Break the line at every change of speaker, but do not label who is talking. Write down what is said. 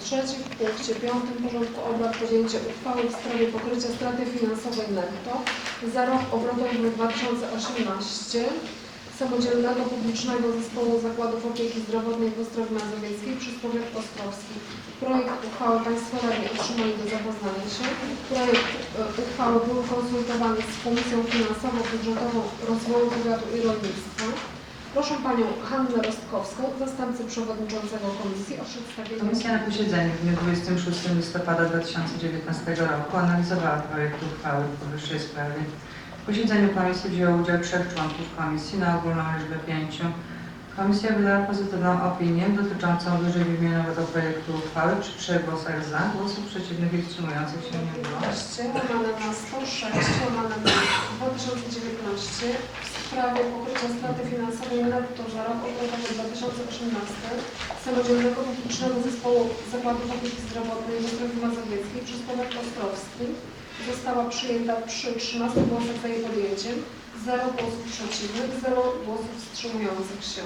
trzeci w punkcie piątym porządku obrad podjęcie uchwały w sprawie pokrycia straty finansowej netto za rok obrotowy 2018 Samodzielnego Publicznego Zespołu Zakładów Opieki Zdrowotnej w Ostrowie Mazowieckiej przez Powiat Ostrowski. Projekt uchwały Państwo Radni otrzymali do zapoznania się. Projekt e, uchwały był konsultowany z Komisją Finansową, Budżetową Rozwoju Powiatu i Rolnictwa. Proszę Panią Hannę Rostkowską, zastępcę przewodniczącego komisji o przedstawienie.
Komisja na posiedzeniu w dniu 26 listopada 2019 roku analizowała projekt uchwały w powyższej sprawie. W posiedzeniu komisji wzięło udział trzech członków komisji na ogólną liczbę pięciu. Komisja wydała pozytywną opinię dotyczącą wyżej wymienionego projektu uchwały przy trzech głosach za, głosów przeciwnych i wstrzymujących się nie było.
12 łamane na 106 łamane na 2019 w sprawie pokrycia straty finansowej netto za rok obrotowy 2018 Samodzielnego Publicznego Zespołu Zakładów Opieki Zdrowotnej w Ostrowie Mazowieckiej przez Powiat Ostrowski została przyjęta przy 13 głosach za jej podjęciem, 0 głosów przeciwnych, 0 głosów wstrzymujących się.